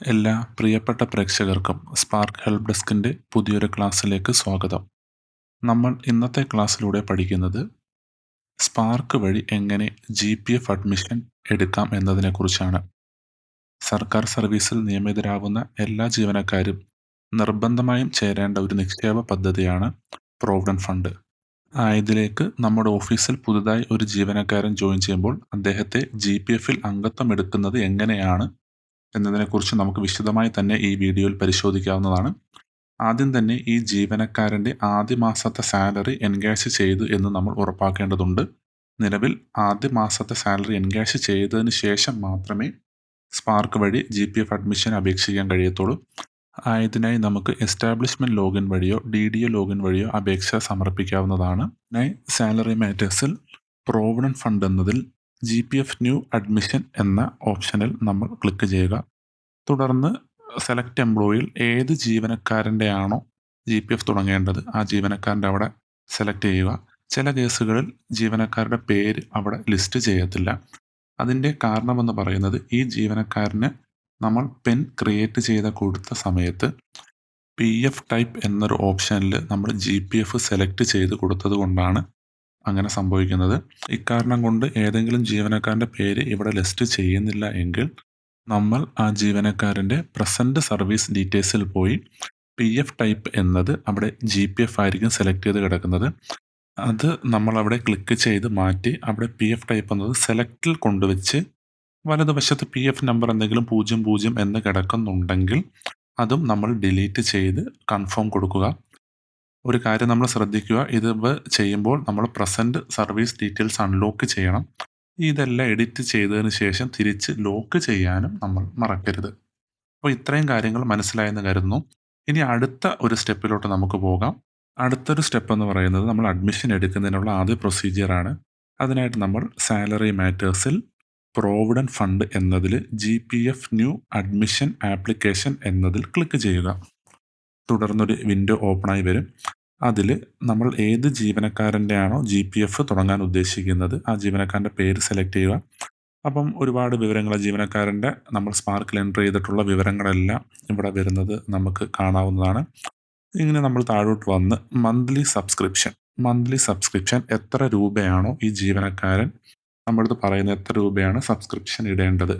എല്ലാ പ്രിയപ്പെട്ട പ്രേക്ഷകർക്കും സ്പാർക്ക് ഹെൽപ്പ് ഡെസ്കിന്റെ പുതിയൊരു ക്ലാസ്സിലേക്ക് സ്വാഗതം. നമ്മൾ ഇന്നത്തെ ക്ലാസ്സിലൂടെ പഠിക്കുന്നത് സ്പാർക്ക് വഴി എങ്ങനെ ജി പി എഫ് അഡ്മിഷൻ എടുക്കാം എന്നതിനെക്കുറിച്ചാണ്. സർക്കാർ സർവീസിൽ നിയമിതരാകുന്ന എല്ലാ ജീവനക്കാരും നിർബന്ധമായും ചേരേണ്ട ഒരു നിക്ഷേപ പദ്ധതിയാണ് പ്രോവിഡന്റ് ഫണ്ട്. ആയതിലേക്ക് നമ്മുടെ ഓഫീസിൽ പുതുതായി ഒരു ജീവനക്കാരൻ ജോയിൻ ചെയ്യുമ്പോൾ അദ്ദേഹത്തെ ജി പി എഫിൽ അംഗത്വം എടുക്കുന്നത് എങ്ങനെയാണ് എന്നതിനെക്കുറിച്ച് നമുക്ക് വിശദമായി തന്നെ ഈ വീഡിയോയിൽ പരിശോധിക്കാവുന്നതാണ്. ആദ്യം തന്നെ ഈ ജീവനക്കാരന്റെ ആദ്യ മാസത്തെ സാലറി എൻകാഷ് ചെയ്തു എന്ന് നമ്മൾ ഉറപ്പാക്കേണ്ടതുണ്ട്. നിലവിൽ ആദ്യ മാസത്തെ സാലറി എൻകാഷ് ചെയ്തതിന് ശേഷം മാത്രമേ സ്പാർക്ക് വഴി ജി പി എഫ് അഡ്മിഷൻ അപേക്ഷിക്കാൻ കഴിയത്തുള്ളൂ. ആയതിനായി നമുക്ക് എസ്റ്റാബ്ലിഷ്മെന്റ് ലോഗിൻ വഴിയോ ഡി ഡി എ ലോഗിൻ വഴിയോ അപേക്ഷ സമർപ്പിക്കാവുന്നതാണ്. സാലറി മാറ്റേഴ്സിൽ പ്രോവിഡന്റ് ഫണ്ട് എന്നതിൽ G P F new admission എന്ന ഓപ്ഷനിൽ നമ്മൾ ക്ലിക്ക് ചെയ്യുക. തുടർന്ന് സെലക്ട് എംപ്ലോയിൽ ഏത് ജീവനക്കാരന്റെ ആണോ ജി പി എഫ് തുടങ്ങേണ്ടത് ആ ജീവനക്കാരന്റെ അവിടെ സെലക്ട് ചെയ്യുക. ചില കേസുകളിൽ ജീവനക്കാരുടെ പേര് അവിടെ ലിസ്റ്റ് ചെയ്യത്തില്ല. അതിന്റെ കാരണമെന്ന് പറയുന്നത് ഈ ജീവനക്കാരന് നമ്മൾ പെൻ ക്രിയേറ്റ് ചെയ്ത കൊടുത്ത സമയത്ത് പി എഫ് ടൈപ്പ് എന്നൊരു ഓപ്ഷനിൽ നമ്മൾ ജി പി എഫ് സെലക്ട് ചെയ്ത് കൊടുത്തത് കൊണ്ടാണ് അങ്ങനെ സംഭവിക്കുന്നത്. ഇക്കാരണം കൊണ്ട് ഏതെങ്കിലും ജീവനക്കാരന്റെ പേര് ഇവിടെ ലിസ്റ്റ് ചെയ്യുന്നില്ല എങ്കിൽ നമ്മൾ ആ ജീവനക്കാരന്റെ പ്രസന്റ് സർവീസ് ഡീറ്റെയിൽസിൽ പോയി പി എഫ് ടൈപ്പ് എന്നത് അവിടെ ജി പി എഫ് ആയിരിക്കും സെലക്ട് ചെയ്ത് കിടക്കുന്നത്. അത് നമ്മൾ അവിടെ ക്ലിക്ക് ചെയ്ത് മാറ്റി അവിടെ പി എഫ് ടൈപ്പ് എന്നത് സെലക്റ്റിൽ കൊണ്ടുവച്ച് വലതുവശത്ത് പി എഫ് നമ്പർ എന്തെങ്കിലും പൂജ്യം പൂജ്യം എന്ന് കിടക്കുന്നുണ്ടെങ്കിൽ അതും നമ്മൾ ഡിലീറ്റ് ചെയ്ത് കൺഫേം കൊടുക്കുക. ഒരു കാര്യം നമ്മൾ ശ്രദ്ധിക്കുക. ഇത് ചെയ്യുമ്പോൾ നമ്മൾ പ്രസന്റ് സർവീസ് ഡീറ്റെയിൽസ് അൺലോക്ക് ചെയ്യണം. ഇതെല്ലാം എഡിറ്റ് ചെയ്തതിന് ശേഷം തിരിച്ച് ലോക്ക് ചെയ്യാനും നമ്മൾ മറക്കരുത്. അപ്പോൾ ഇത്രയും കാര്യങ്ങൾ മനസ്സിലായെന്ന് കരുതുന്നു. ഇനി അടുത്ത ഒരു സ്റ്റെപ്പിലോട്ട് നമുക്ക് പോകാം. അടുത്തൊരു സ്റ്റെപ്പ് എന്ന് പറയുന്നത് നമ്മൾ അഡ്മിഷൻ എടുക്കുന്നതിനുള്ള ആദ്യ പ്രൊസീജിയറാണ് അതിനായിട്ട് നമ്മൾ സാലറി മാറ്റേഴ്സിൽ പ്രോവിഡന്റ് ഫണ്ട് എന്നതിൽ G P F new admission application എന്നതിൽ ക്ലിക്ക് ചെയ്യുക. തുടർന്നൊരു വിൻഡോ ഓപ്പണായി വരും. അതിൽ നമ്മൾ ഏത് ജീവനക്കാരന്റെ ആണോ ജി പി എഫ് തുടങ്ങാൻ ഉദ്ദേശിക്കുന്നത് ആ ജീവനക്കാരന്റെ പേര് സെലക്ട് ചെയ്യുക. അപ്പം ഒരുപാട് വിവരങ്ങൾ ജീവനക്കാരന്റെ നമ്മൾ സ്പാർക്കിൽ എന്റർ ചെയ്തിട്ടുള്ള വിവരങ്ങളെല്ലാം ഇവിടെ വരുന്നത് നമുക്ക് കാണാവുന്നതാണ്. ഇങ്ങനെ നമ്മൾ താഴോട്ട് വന്ന് മന്ത്ലി സബ്സ്ക്രിപ്ഷൻ മന്ത്ലി സബ്സ്ക്രിപ്ഷൻ എത്ര രൂപയാണോ ഈ ജീവനക്കാരൻ നമ്മളടുത്ത് പറയുന്നത് എത്ര രൂപയാണ് സബ്സ്ക്രിപ്ഷൻ ഇടേണ്ടത്?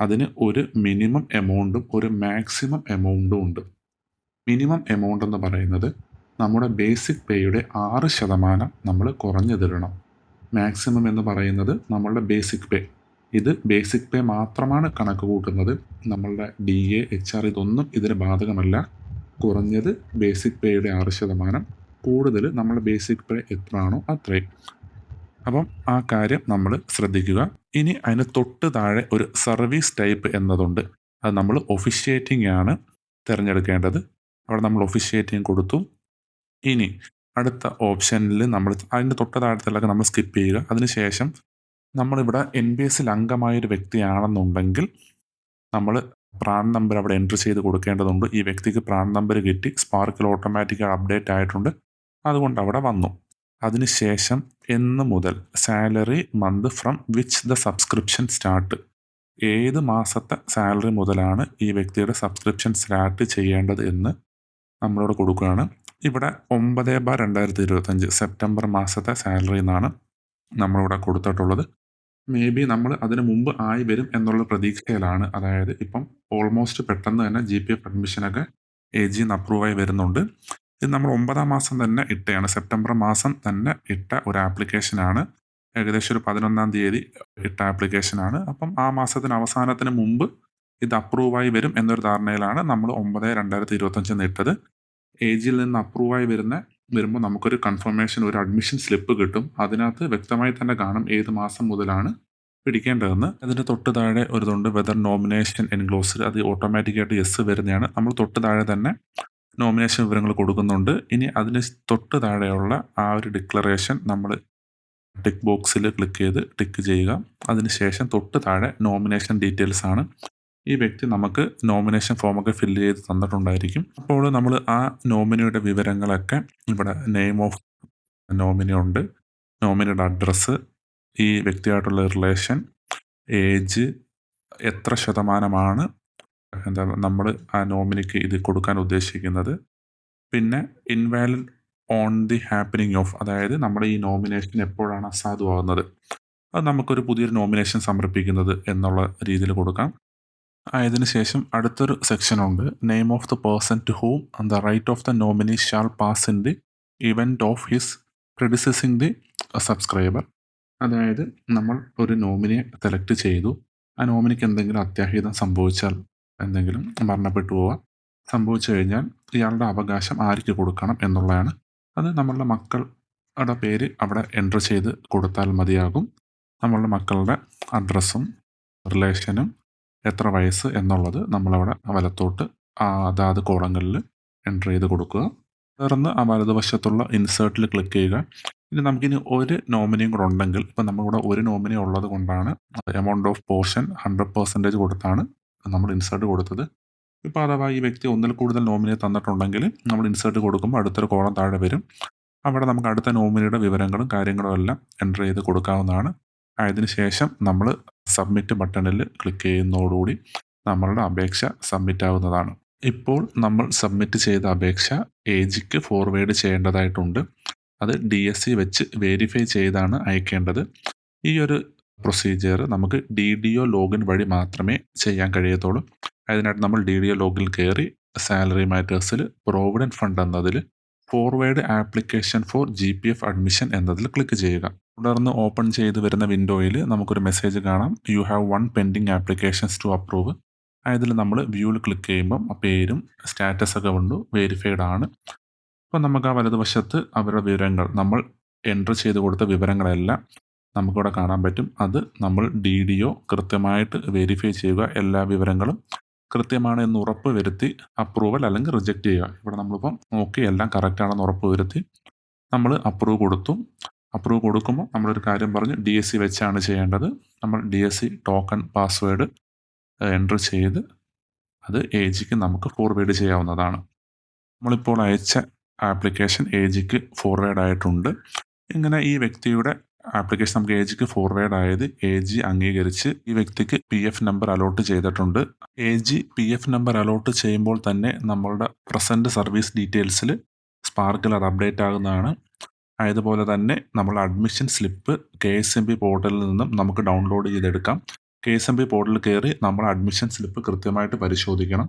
അതിന് ഒരു മിനിമം എമൗണ്ടും ഒരു മാക്സിമം എമൗണ്ടും ഉണ്ട്. മിനിമം എമൗണ്ട് എന്ന് പറയുന്നത് നമ്മുടെ ബേസിക് പേയുടെ ആറ് ശതമാനം നമ്മൾ കുറഞ്ഞു തരണം. മാക്സിമം എന്ന് പറയുന്നത് നമ്മളുടെ ബേസിക് പേ ഇത് ബേസിക് പേ മാത്രമാണ് കണക്ക് കൂട്ടുന്നത്. നമ്മളുടെ ഡി എ എച്ച് ആർ ഇതൊന്നും ഇതിന് ബാധകമല്ല. കുറഞ്ഞത് ബേസിക് പേയുടെ ആറ് ശതമാനം. കൂടുതൽ നമ്മുടെ ബേസിക് പേ എത്രയാണോ അത്രയും. അപ്പം ആ കാര്യം നമ്മൾ ശ്രദ്ധിക്കുക. ഇനി അതിന് തൊട്ട് താഴെ ഒരു സർവീസ് ടൈപ്പ് എന്നതുണ്ട്. അത് നമ്മൾ ഒഫിഷ്യേറ്റിംഗ് ആണ് തിരഞ്ഞെടുക്കേണ്ടത്. അവിടെ നമ്മൾ ഒഫിഷ്യേറ്റിംഗ് കൊടുത്തു. ഇനി അടുത്ത ഓപ്ഷനിൽ നമ്മൾ അതിന്റെ തൊട്ട് നമ്മൾ സ്കിപ്പ് ചെയ്യുക. അതിനുശേഷം നമ്മളിവിടെ എൻ ബി എസിൽ അംഗമായൊരു വ്യക്തിയാണെന്നുണ്ടെങ്കിൽ നമ്മൾ പ്രാൺ നമ്പർ അവിടെ എൻട്രി ചെയ്ത് കൊടുക്കേണ്ടതുണ്ട്. ഈ വ്യക്തിക്ക് പ്രാൺ നമ്പർ കിട്ടി. സ്പാർക്കിൽ ഓട്ടോമാറ്റിക്കായി അപ്ഡേറ്റ് ആയിട്ടുണ്ട്. അതുകൊണ്ട് അവിടെ വന്നു. അതിനുശേഷം എന്ന് മുതൽ salary month from which the subscription start ഏത് മാസത്തെ സാലറി മുതലാണ് ഈ വ്യക്തിയുടെ സബ്സ്ക്രിപ്ഷൻ സ്റ്റാർട്ട് ചെയ്യേണ്ടത് എന്ന് നമ്മളോട് കൊടുക്കുകയാണ്. ഇവിടെ ഒമ്പത് ബാർ രണ്ടായിരത്തി ഇരുപത്തഞ്ച് സെപ്റ്റംബർ മാസത്തെ സാലറി എന്നാണ് നമ്മളിവിടെ കൊടുത്തിട്ടുള്ളത്. മേ ബി നമ്മൾ അതിന് മുമ്പ് ആയി വരും എന്നുള്ള പ്രതീക്ഷയിലാണ്. അതായത് ഇപ്പം ഓൾമോസ്റ്റ് പെട്ടെന്ന് തന്നെ ജി പി എഫ് അഡ്മിഷനൊക്കെ എ ജിന്ന് അപ്രൂവായി വരുന്നുണ്ട്. ഇത് നമ്മൾ ഒമ്പതാം മാസം തന്നെ ഇട്ടയാണ്. സെപ്റ്റംബർ മാസം തന്നെ ഇട്ട ഒരു ആപ്ലിക്കേഷനാണ് ഏകദേശം ഒരു പതിനൊന്നാം തീയതി ഇട്ട ആപ്ലിക്കേഷനാണ് അപ്പം ആ മാസത്തിന് അവസാനത്തിന് മുമ്പ് ഇത് അപ്രൂവായി വരും എന്നൊരു ധാരണയിലാണ് നമ്മൾ ഒമ്പത് രണ്ടായിരത്തി ഇരുപത്തഞ്ചിന് ഇട്ടത്. ഏജിൽ നിന്ന് അപ്രൂവായി വരുന്ന വരുമ്പോൾ നമുക്കൊരു കൺഫർമേഷൻ ഒരു അഡ്മിഷൻ സ്ലിപ്പ് കിട്ടും. അതിനകത്ത് വ്യക്തമായി തന്നെ കാണും ഏത് മാസം മുതലാണ് പിടിക്കേണ്ടതെന്ന്. അതിന്റെ തൊട്ട് താഴെ ഒരു ഇതുണ്ട് വെദർ നോമിനേഷൻ എൻക്ലോസ് അത് ഓട്ടോമാറ്റിക്കായിട്ട് എസ് വരുന്നതാണ്. നമ്മൾ തൊട്ട് താഴെ തന്നെ നോമിനേഷൻ വിവരങ്ങൾ കൊടുക്കുന്നുണ്ട്. ഇനി അതിന് തൊട്ട് താഴെയുള്ള ആ ഒരു ഡിക്ലറേഷൻ നമ്മൾ ടിക്ക് ബോക്സിൽ ക്ലിക്ക് ചെയ്ത് ടിക്ക് ചെയ്യുക. അതിനുശേഷം തൊട്ട് താഴെ നോമിനേഷൻ ഡീറ്റെയിൽസ് ആണ്. ഈ വ്യക്തി നമുക്ക് നോമിനേഷൻ ഫോമൊക്കെ ഫില്ല് ചെയ്ത് തന്നിട്ടുണ്ടായിരിക്കും. അപ്പോൾ നമ്മൾ ആ നോമിനിയുടെ വിവരങ്ങളൊക്കെ ഇവിടെ നെയിം ഓഫ് നോമിനി ഉണ്ട്. നോമിനിയുടെ അഡ്രസ്സ് ഈ വ്യക്തിയായിട്ടുള്ള റിലേഷൻ ഏജ് എത്ര ശതമാനമാണ് എന്താ നമ്മൾ ആ നോമിനിക്ക് ഇത് കൊടുക്കാൻ ഉദ്ദേശിക്കുന്നത്. പിന്നെ invalid on the happening of അതായത് നമ്മുടെ ഈ നോമിനേഷൻ എപ്പോഴാണ് അസാധുവാകുന്നത്. അത് നമുക്കൊരു പുതിയൊരു നോമിനേഷൻ സമർപ്പിക്കുന്നത് എന്നുള്ള രീതിയിൽ കൊടുക്കാം. ആയതിനു ശേഷം അടുത്തൊരു സെക്ഷൻ ഉണ്ട്. Name of the person to whom the right of the nominee shall pass in the event of his criticising the subscriber അതായത് നമ്മൾ ഒരു നോമിനിയെ സെലക്ട് ചെയ്തു. ആ നോമിനിക്ക് എന്തെങ്കിലും അത്യാഹിതം സംഭവിച്ചാൽ എന്തെങ്കിലും മരണപ്പെട്ടു പോവാം. സംഭവിച്ചു കഴിഞ്ഞാൽ ഇയാളുടെ അവകാശം ആർക്ക് കൊടുക്കണം എന്നുള്ളതാണ്. അത് നമ്മളുടെ മക്കളുടെ പേര് അവിടെ എന്റർ ചെയ്ത് കൊടുത്താൽ മതിയാകും. നമ്മളുടെ മക്കളുടെ അഡ്രസ്സും റിലേഷനും എത്ര വയസ്സ് എന്നുള്ളത് നമ്മളവിടെ വലത്തോട്ട് അതാത് കോളങ്ങളിൽ എന്റർ ചെയ്ത് കൊടുക്കുക. തുടർന്ന് ആ വലതുവശത്തുള്ള ഇൻസേർട്ടിൽ ക്ലിക്ക് ചെയ്യുക. ഇനി നമുക്കിനി ഒരു നോമിനിയും കൂടെ ഉണ്ടെങ്കിൽ ഇപ്പം നമ്മളിവിടെ ഒരു നോമിനി ഉള്ളത് കൊണ്ടാണ് amount of portion hundred percentage കൊടുത്താണ് നമ്മൾ ഇൻസേർട്ട് കൊടുത്തത്. ഇപ്പോൾ അഥവാ ഈ വ്യക്തി ഒന്നിൽ കൂടുതൽ നോമിനി തന്നിട്ടുണ്ടെങ്കിൽ നമ്മൾ ഇൻസേർട്ട് കൊടുക്കുമ്പോൾ അടുത്തൊരു കോളം താഴെ വരും. അവിടെ നമുക്ക് അടുത്ത നോമിനിയുടെ വിവരങ്ങളും കാര്യങ്ങളും എല്ലാം എന്റർ ചെയ്ത് കൊടുക്കാവുന്നതാണ്. അതിന് ശേഷം നമ്മൾ സബ്മിറ്റ് ബട്ടണിൽ ക്ലിക്ക് ചെയ്യുന്നതോടുകൂടി നമ്മളുടെ അപേക്ഷ സബ്മിറ്റ് ആവുന്നതാണ്. ഇപ്പോൾ നമ്മൾ സബ്മിറ്റ് ചെയ്ത അപേക്ഷ എ ജിക്ക് ഫോർവേഡ് ചെയ്യേണ്ടതായിട്ടുണ്ട്. അത് ഡി എസ് സി വെച്ച് വെരിഫൈ ചെയ്താണ് അയക്കേണ്ടത്. ഈ ഒരു പ്രൊസീജിയർ നമുക്ക് ഡി ഡി ഒ ലോഗിൻ വഴി മാത്രമേ ചെയ്യാൻ കഴിയത്തുള്ളൂ. അതിനായിട്ട് നമ്മൾ ഡി ഡി ഒ ലോഗിൽ കയറി സാലറി മാറ്റേഴ്സിൽ പ്രോവിഡന്റ് ഫണ്ട് എന്നതിൽ forward application for G P F admission എന്നതിൽ ക്ലിക്ക് ചെയ്യുക. തുടർന്ന് ഓപ്പൺ ചെയ്ത് വരുന്ന വിൻഡോയിൽ നമുക്കൊരു മെസ്സേജ് കാണാം. You have one pending applications to approve അതിൽ നമ്മൾ വ്യൂവിൽ ക്ലിക്ക് ചെയ്യുമ്പം ആ പേരും സ്റ്റാറ്റസ് ഒക്കെ ഉണ്ട് വെരിഫൈഡ് ആണ്. അപ്പോൾ നമുക്ക് ആ വലതുവശത്ത് അവരുടെ വിവരങ്ങൾ നമ്മൾ എന്റർ ചെയ്ത് കൊടുത്ത വിവരങ്ങളെല്ലാം നമുക്കിവിടെ കാണാൻ പറ്റും. അത് നമ്മൾ ഡി ഡി ഒ കൃത്യമായിട്ട് വെരിഫൈ ചെയ്യുക എല്ലാ വിവരങ്ങളും കൃത്യമാണ് എന്ന് ഉറപ്പ് വരുത്തി അപ്രൂവൽ അല്ലെങ്കിൽ റിജക്റ്റ് ചെയ്യുക. ഇവിടെ നമ്മളിപ്പം നോക്കി എല്ലാം കറക്റ്റ് ആണെന്ന് ഉറപ്പ് വരുത്തി നമ്മൾ അപ്രൂവ് കൊടുത്തു. അപ്രൂവ് കൊടുക്കുമ്പോൾ നമ്മളൊരു കാര്യം പറഞ്ഞ് ഡി എസ് സി വെച്ചാണ് ചെയ്യേണ്ടത്. നമ്മൾ D S C token password enter ചെയ്ത് അത് എ ജിക്ക് നമുക്ക് ഫോർവേഡ് ചെയ്യാവുന്നതാണ്. നമ്മളിപ്പോൾ അയച്ച ആപ്ലിക്കേഷൻ എ ജിക്ക് ഫോർവേഡ് ആയിട്ടുണ്ട്. ഇങ്ങനെ ഈ വ്യക്തിയുടെ ആപ്ലിക്കേഷൻ നമുക്ക് എ ജിക്ക് ഫോർവേഡ് ആയത് എ ജി അംഗീകരിച്ച് ഈ വ്യക്തിക്ക് പി എഫ് നമ്പർ അലോട്ട് ചെയ്തിട്ടുണ്ട്. A G P F number allot ചെയ്യുമ്പോൾ തന്നെ നമ്മളുടെ പ്രസന്റ് സർവീസ് ഡീറ്റെയിൽസിൽ സ്പാർക്കിൽ അത് അപ്ഡേറ്റ് ആകുന്നതാണ്. അതുപോലെ തന്നെ നമ്മൾ admission slip K S M P പോർട്ടലിൽ നിന്നും നമുക്ക് ഡൗൺലോഡ് ചെയ്തെടുക്കാം. കെ എസ് എം പി പോർട്ടലിൽ കയറി നമ്മൾ അഡ്മിഷൻ സ്ലിപ്പ് കൃത്യമായിട്ട് പരിശോധിക്കണം.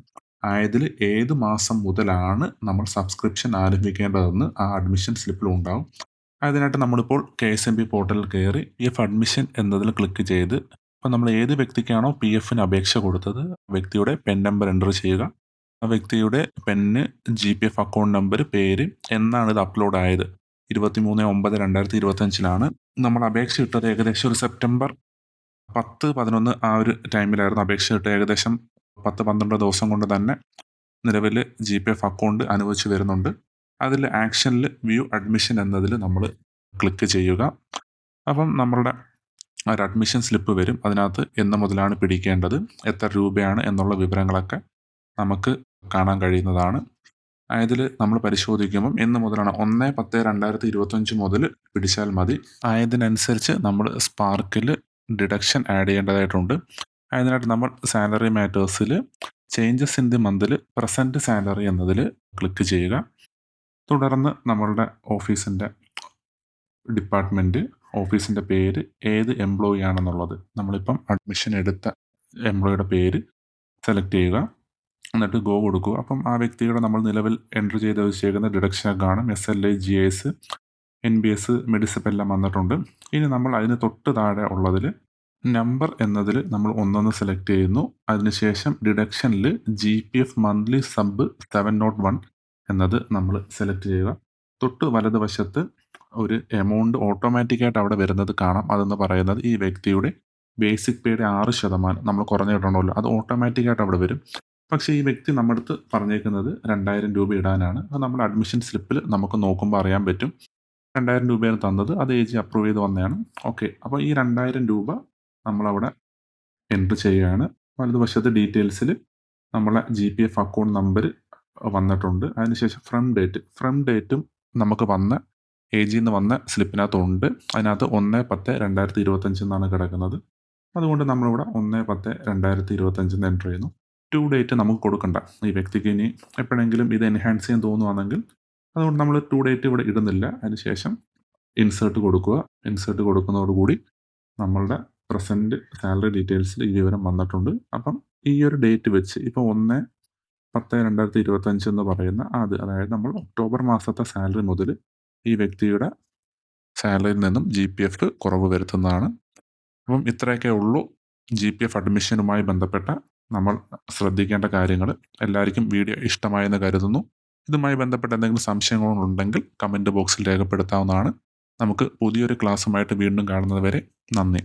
ആയതിൽ ഏത് മാസം മുതലാണ് നമ്മൾ സബ്സ്ക്രിപ്ഷൻ ആരംഭിക്കേണ്ടതെന്ന് ആ അഡ്മിഷൻ സ്ലിപ്പിൽ ഉണ്ടാകും അതിനായിട്ട് നമ്മളിപ്പോൾ കെ എസ് എം പി പോർട്ടലിൽ കയറി എഫ് അഡ്മിഷൻ എന്നതിൽ ക്ലിക്ക് ചെയ്ത് അപ്പോൾ നമ്മൾ ഏത് വ്യക്തിക്കാണോ പി എഫിന് അപേക്ഷ കൊടുത്തത് വ്യക്തിയുടെ പെൻ നമ്പർ എന്റർ ചെയ്യുക. ആ വ്യക്തിയുടെ pen G P F account number പേര് എന്നാണ് ഇത് അപ്ലോഡ് ആയത്. ഇരുപത്തിമൂന്ന് ഒമ്പത് രണ്ടായിരത്തി ഇരുപത്തഞ്ചിലാണ് നമ്മൾ അപേക്ഷ ഇട്ടത് ഏകദേശം ഒരു സെപ്റ്റംബർ പത്ത് പതിനൊന്ന് ആ ഒരു ടൈമിലായിരുന്നു അപേക്ഷ ഇട്ട് ഏകദേശം പത്ത് പന്ത്രണ്ട് ദിവസം കൊണ്ട് തന്നെ നിലവിൽ ജി പി എഫ് അക്കൗണ്ട് അനുവദിച്ച് വരുന്നുണ്ട്. അതിൽ ആക്ഷനിൽ വ്യൂ അഡ്മിഷൻ എന്നതിൽ നമ്മൾ ക്ലിക്ക് ചെയ്യുക. അപ്പം നമ്മളുടെ ഒരു അഡ്മിഷൻ സ്ലിപ്പ് വരും. അതിനകത്ത് എന്ന് മുതലാണ് പിടിക്കേണ്ടത് എത്ര രൂപയാണ് എന്നുള്ള വിവരങ്ങളൊക്കെ നമുക്ക് കാണാൻ കഴിയുന്നതാണ്. അതിൽ നമ്മൾ പരിശോധിക്കുമ്പം എന്ന് മുതലാണ് ഒന്ന് പത്ത് രണ്ടായിരത്തി ഇരുപത്തഞ്ച് മുതൽ പിടിച്ചാൽ മതി. ആയതിനനുസരിച്ച് നമ്മൾ സ്പാർക്കിൽ ഡിഡക്ഷൻ ആഡ് ചെയ്യേണ്ടതായിട്ടുണ്ട്. അതിനായിട്ട് നമ്മൾ സാലറി മാറ്റേഴ്സിൽ ചേഞ്ചസ് ഇൻ ദി മന്തിൽ പ്രസന്റ് സാലറി എന്നതിൽ ക്ലിക്ക് ചെയ്യുക. തുടർന്ന് നമ്മളുടെ ഓഫീസിന്റെ ഡിപ്പാർട്ട്മെന്റ് ഓഫീസിന്റെ പേര് ഏത് എംപ്ലോയി ആണെന്നുള്ളത്. നമ്മളിപ്പം അഡ്മിഷൻ എടുത്ത എംപ്ലോയിയുടെ പേര് സെലക്ട് ചെയ്യുക. എന്നിട്ട് ഗോ കൊടുക്കുക അപ്പം ആ വ്യക്തിയുടെ നമ്മൾ നിലവിൽ എന്റർ ചെയ്ത് വെച്ചേക്കുന്ന ഡിഡക്ഷൻ കാണും S L I G S N B S Medisep എല്ലാം വന്നിട്ടുണ്ട്. ഇനി നമ്മൾ അതിന് തൊട്ട് താഴെ ഉള്ളതിൽ നമ്പർ എന്നതിൽ നമ്മൾ ഒന്നൊന്ന് സെലക്ട് ചെയ്യുന്നു. അതിനുശേഷം ഡിഡക്ഷനിൽ G P F monthly sub seven nought one എന്നത് നമ്മൾ സെലക്ട് ചെയ്യുക. തൊട്ട് വലതുവശത്ത് ഒരു എമൗണ്ട് ഓട്ടോമാറ്റിക്കായിട്ട് അവിടെ വരുന്നത് കാണാം. അതെന്ന് പറയുന്നത് ഈ വ്യക്തിയുടെ ബേസിക് പേയുടെ ആറ് ശതമാനം നമ്മൾ കുറഞ്ഞു കിട്ടണമല്ലോ അത് ഓട്ടോമാറ്റിക്കായിട്ട് അവിടെ വരും. പക്ഷേ ഈ വ്യക്തി നമ്മുടെ അടുത്ത് പറഞ്ഞേക്കുന്നത് രണ്ടായിരം രൂപ ഇടാനാണ്. അത് നമ്മുടെ അഡ്മിഷൻ സ്ലിപ്പിൽ നമുക്ക് നോക്കുമ്പോൾ അറിയാൻ പറ്റും. രണ്ടായിരം രൂപയാണ് തന്നത്. അത് ഏജ് അപ്രൂവ് ചെയ്ത് വന്നതാണ്. ഓക്കെ അപ്പോൾ ഈ രണ്ടായിരം രൂപ നമ്മളവിടെ എൻട്രി ചെയ്യുകയാണ്. വലതുവശത്ത് ഡീറ്റെയിൽസിൽ നമ്മളെ G P F account number വന്നിട്ടുണ്ട്. അതിനുശേഷം ഫ്രം ഡേറ്റ് ഫ്രം ഡേറ്റും നമുക്ക് വന്ന എ ജിയിൽ നിന്ന് വന്ന സ്ലിപ്പിനകത്തുണ്ട് അതിനകത്ത് ഒന്ന് പത്ത് രണ്ടായിരത്തി ഇരുപത്തഞ്ച് എന്നാണ് കിടക്കുന്നത്. അതുകൊണ്ട് നമ്മളിവിടെ ഒന്ന് പത്ത് രണ്ടായിരത്തി ഇരുപത്തഞ്ചിന്ന് എന്റർ ചെയ്യുന്നു. ടു ഡേറ്റ് നമുക്ക് കൊടുക്കണ്ട. ഈ വ്യക്തിക്ക് ഇനി എപ്പോഴെങ്കിലും ഇത് എൻഹാൻസ് ചെയ്യാൻ തോന്നുവാണെങ്കിൽ അതുകൊണ്ട് നമ്മൾ ടു ഡേറ്റ് ഇവിടെ ഇടുന്നില്ല. അതിനുശേഷം ഇൻസേർട്ട് കൊടുക്കുക. ഇൻസേർട്ട് കൊടുക്കുന്നതോടുകൂടി നമ്മളുടെ പ്രസന്റ് സാലറി ഡീറ്റെയിൽസിൽ ഈ വിവരം വന്നിട്ടുണ്ട്. അപ്പം ഈ ഒരു ഡേറ്റ് വെച്ച് ഇപ്പോൾ ഒന്ന് പത്ത് രണ്ടായിരത്തി ഇരുപത്തഞ്ച് എന്ന് പറയുന്ന അത് അതായത് നമ്മൾ ഒക്ടോബർ മാസത്തെ സാലറി മുതൽ ഈ വ്യക്തിയുടെ സാലറിയിൽ നിന്നും ജി പി എഫ് കുറവ് വരുത്തുന്നതാണ്. അപ്പം ഇത്രയൊക്കെ ഉള്ളൂ. ജി പി എഫ് അഡ്മിഷനുമായി ബന്ധപ്പെട്ട നമ്മൾ ശ്രദ്ധിക്കേണ്ട കാര്യങ്ങൾ എല്ലാവർക്കും വീഡിയോ ഇഷ്ടമായെന്ന് കരുതുന്നു. ഇതുമായി ബന്ധപ്പെട്ട എന്തെങ്കിലും സംശയങ്ങളുണ്ടെങ്കിൽ കമന്റ് ബോക്സിൽ രേഖപ്പെടുത്താവുന്നതാണ്. നമുക്ക് പുതിയൊരു ക്ലാസ്സുമായിട്ട് വീണ്ടും കാണുന്നത് വരെ നന്ദി.